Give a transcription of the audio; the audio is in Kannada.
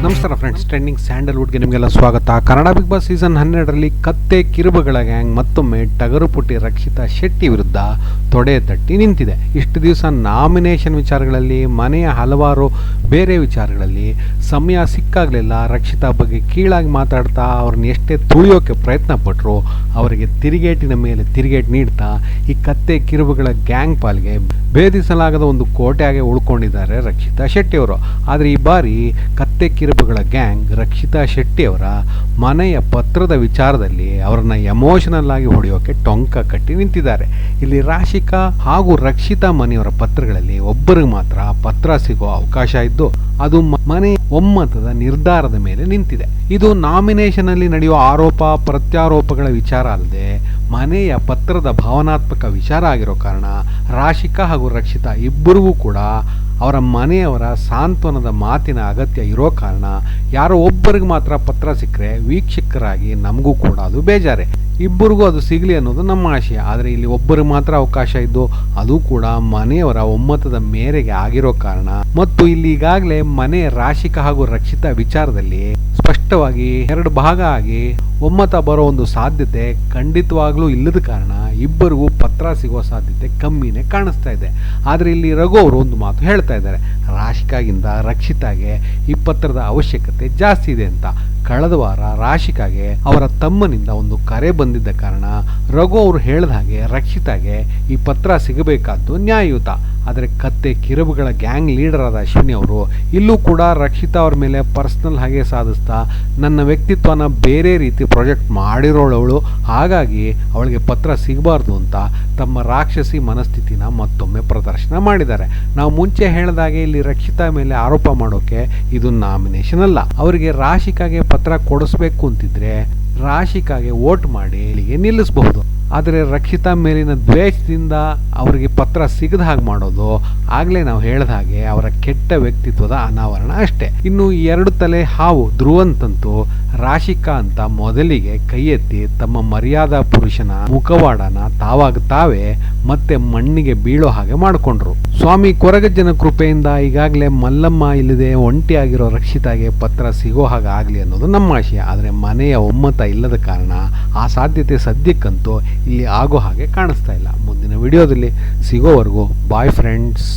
ಫ್ರೆಂಡ್ಸ್ ಟ್ರೆಂಡಿಂಗ್ ಸ್ಯಾಂಡಲ್ವುಡ್ಗೆ ನಿಮಗೆಲ್ಲ ಸ್ವಾಗತ. ಕನ್ನಡ ಬಿಗ್ ಬಾಸ್ ಸೀಸನ್ ಹನ್ನೆರಡರಲ್ಲಿ ಕತ್ತೆ, ಕಿರುಬಗಳ ಗ್ಯಾಂಗ್ ಮತ್ತೊಮ್ಮೆ ಟಗರು ಪುಟ್ಟಿ ರಕ್ಷಿತಾ ಶೆಟ್ಟಿ ವಿರುದ್ಧ ತೊಡೆ ತಟ್ಟಿ ನಿಂತಿದೆ. ಇಷ್ಟು ದಿವಸ ನಾಮಿನೇಷನ್ ವಿಚಾರಗಳಲ್ಲಿ, ಮನೆಯ ಹಲವಾರು ಬೇರೆ ವಿಚಾರಗಳಲ್ಲಿ ಸಮಯ ಸಿಕ್ಕಾಗಲಿಲ್ಲ. ರಕ್ಷಿತಾ ಬಗ್ಗೆ ಕೀಳಾಗಿ ಮಾತಾಡ್ತಾ ಅವ್ರನ್ನ ಎಷ್ಟೇ ತುಳಿಯೋಕೆ ಪ್ರಯತ್ನ ಪಟ್ಟರು ಅವರಿಗೆ ತಿರುಗೇಟಿನ ಮೇಲೆ ತಿರುಗೇಟು ನೀಡ್ತಾ ಈ ಕತ್ತೆ, ಕಿರುಬಗಳ ಗ್ಯಾಂಗ್ ಪಾಲ್ಗೆ ಭೇದಿಸಲಾಗದ ಒಂದು ಕೋಟೆಯಾಗೆ ಉಳ್ಕೊಂಡಿದ್ದಾರೆ ರಕ್ಷಿತಾ ಶೆಟ್ಟಿಯವರು ಆದರೆ ಈ ಬಾರಿ ಕತ್ತೆ ಕಿರುಬಗಳ ಗ್ಯಾಂಗ್ ರಕ್ಷಿತಾ ಶೆಟ್ಟಿಯವರ ಮನೆಯ ಪತ್ರದ ವಿಚಾರದಲ್ಲಿ ಅವರನ್ನ ಎಮೋಷನಲ್ ಆಗಿ ಹೊಡೆಯೋಕೆ ಟೊಂಕ ಕಟ್ಟಿ ನಿಂತಿದ್ದಾರೆ. ಇಲ್ಲಿ ರಾಶಿಕಾ ಹಾಗೂ ರಕ್ಷಿತಾ ಮನೆಯವರ ಪತ್ರಗಳಲ್ಲಿ ಒಬ್ಬರಿಗೆ ಮಾತ್ರ ಪತ್ರ ಸಿಗೋ ಅವಕಾಶ ಇದ್ದು, ಅದು ಮನೆ ಒಮ್ಮತದ ನಿರ್ಧಾರದ ಮೇಲೆ ನಿಂತಿದೆ. ಇದು ನಾಮಿನೇಷನ್ ಅಲ್ಲಿ ನಡೆಯುವ ಆರೋಪ, ಪ್ರತ್ಯಾರೋಪಗಳ ವಿಚಾರ ಅಲ್ಲದೆ ಮನೆಯ ಪತ್ರದ ಭಾವನಾತ್ಮಕ ವಿಚಾರ ಆಗಿರೋ ಕಾರಣ ರಾಶಿಕಾ ಹಾಗೂ ರಕ್ಷಿತಾ ಇಬ್ಬರಿಗೂ ಕೂಡ ಅವರ ಮನೆಯವರ ಸಾಂತ್ವನದ ಮಾತಿನ ಅಗತ್ಯ ಇರೋ ಕಾರಣ ಯಾರೋ ಒಬ್ಬರಿಗೆ ಮಾತ್ರ ಪತ್ರ ಸಿಕ್ಕರೆ ವೀಕ್ಷಕರಾಗಿ ನಮಗೂ ಕೂಡ ಅದು ಬೇಜಾರೆ. ಇಬ್ಬರಿಗೂ ಅದು ಸಿಗಲಿ ಅನ್ನೋದು ನಮ್ಮ ಆಶಯ ಆದರೆ ಇಲ್ಲಿ ಒಬ್ಬರಿಗೆ ಮಾತ್ರ ಅವಕಾಶ ಇದ್ದು ಅದು ಕೂಡ ಮನೆಯವರ ಒಮ್ಮತದ ಮೇರೆಗೆ ಆಗಿರೋ ಕಾರಣ. ಮತ್ತು ಇಲ್ಲಿ ಈಗಾಗಲೇ ಮನೆ ರಾಶಿಕ ಹಾಗೂ ರಕ್ಷಿತ ವಿಚಾರದಲ್ಲಿ ಸ್ಪಷ್ಟವಾಗಿ ಎರಡು ಭಾಗ ಆಗಿ ಒಮ್ಮತ ಬರೋ ಒಂದು ಸಾಧ್ಯತೆ ಖಂಡಿತವಾಗ್ಲೂ ಇಲ್ಲದ ಕಾರಣ ಇಬ್ಬರಿಗೂ ಪತ್ರ ಸಿಗೋ ಸಾಧ್ಯತೆ ಕಮ್ಮಿನೇ ಕಾಣಿಸ್ತಾ ಇದೆ. ಆದರೆ ಇಲ್ಲಿ ರಘು ಅವರು ಒಂದು ಮಾತು ಹೇಳ್ತಾ ಇದ್ದಾರೆ. ರಾಶಿಕಾಗಿಂದ ರಕ್ಷಿತಾಗೆ ಈ ಪತ್ರದ ಅವಶ್ಯಕತೆ ಜಾಸ್ತಿ ಇದೆ ಅಂತ. ಕಳೆದ ವಾರ ರಾಶಿಕಾಗೆ ಅವರ ತಮ್ಮನಿಂದ ಒಂದು ಕರೆ ಬಂದಿದ್ದ ಕಾರಣ ರಘು ಅವರು ಹೇಳಿದ ಹಾಗೆ ರಕ್ಷಿತಾಗೆ ಈ ಪತ್ರ ಸಿಗಬೇಕಾದ್ದು ನ್ಯಾಯಯುತ. ಆದರೆ ಕತ್ತೆ ಕಿರುಬುಗಳ ಗ್ಯಾಂಗ್ ಲೀಡರ್ ಆದ ಅಶ್ವಿನಿ ಅವರು ಇಲ್ಲೂ ಕೂಡ ರಕ್ಷಿತಾ ಅವ್ರ ಮೇಲೆ ಪರ್ಸ್ನಲ್ ಹಾಗೆ ಸಾಧಿಸ್ತಾ ನನ್ನ ವ್ಯಕ್ತಿತ್ವನ ಬೇರೆ ರೀತಿ ಪ್ರೊಜೆಕ್ಟ್ ಮಾಡಿರೋಳವಳು. ಹಾಗಾಗಿ ಅವಳಿಗೆ ಪತ್ರ ಸಿಗಬಾರ್ದು ಅಂತ ತಮ್ಮ ರಾಕ್ಷಸಿ ಮನಸ್ಥಿತಿನ ಮತ್ತೊಮ್ಮೆ ಪ್ರದರ್ಶನ ಮಾಡಿದ್ದಾರೆ. ನಾವು ಮುಂಚೆ ಹೇಳಿದಾಗೆ ಇಲ್ಲಿ ರಕ್ಷಿತಾ ಮೇಲೆ ಆರೋಪ ಮಾಡೋಕೆ ಇದು ನಾಮಿನೇಷನ್ ಅಲ್ಲ. ಅವರಿಗೆ ರಾಶಿಕಾಗೆ ಪತ್ರ ಕೊಡಿಸ್ಬೇಕು ಅಂತಿದ್ರೆ ರಾಶಿಕಾಗೆ ವೋಟ್ ಮಾಡಿ ಇಲ್ಲಿಗೆ ನಿಲ್ಲಿಸಬಹುದು. ಆದರೆ ರಕ್ಷಿತಾ ಮೇಲಿನ ದ್ವೇಷದಿಂದ ಅವರಿಗೆ ಪತ್ರ ಸಿಗದ ಹಾಗೆ ಮಾಡೋದು ಆಗಲೇ ನಾವು ಹೇಳಿದ ಹಾಗೆ ಅವರ ಕೆಟ್ಟ ವ್ಯಕ್ತಿತ್ವದ ಅನಾವರಣ ಅಷ್ಟೇ. ಇನ್ನು ಎರಡು ತಲೆ ಹಾವು ಧ್ರುವಂತಂತೂ ರಾಶಿಕಾ ಅಂತ ಮೊದಲಿಗೆ ಕೈ ಎತ್ತಿ ತಮ್ಮ ಮರ್ಯಾದಾ ಪುರುಷನ ಮುಖವಾಡನ ತಾವಾಗ ತಾವೇ ಮತ್ತೆ ಮಣ್ಣಿಗೆ ಬೀಳೋ ಹಾಗೆ ಮಾಡಿಕೊಂಡ್ರು. ಸ್ವಾಮಿ ಕೊರಗಜ್ಜನ ಕೃಪೆಯಿಂದ ಈಗಾಗಲೇ ಮಲ್ಲಮ್ಮ ಇಲ್ಲದೆ ಒಂಟಿಯಾಗಿರೋ ರಕ್ಷಿತಾಗೆ ಪತ್ರ ಸಿಗೋ ಹಾಗೆ ಆಗಲಿ ಅನ್ನೋದು ನಮ್ಮ ಆಶಯ. ಆದರೆ ಮನೆಯ ಒಮ್ಮತ ಇಲ್ಲದ ಕಾರಣ ಆ ಸಾಧ್ಯತೆ ಸದ್ಯಕ್ಕಂತೂ ಇಲ್ಲಿ ಆಗೋ ಹಾಗೆ ಕಾಣಿಸ್ತಾ ಇಲ್ಲ. ಮುಂದಿನ ವಿಡಿಯೋದಲ್ಲಿ ಸಿಗೋವರೆಗೂ ಬಾಯ್ ಫ್ರೆಂಡ್ಸ್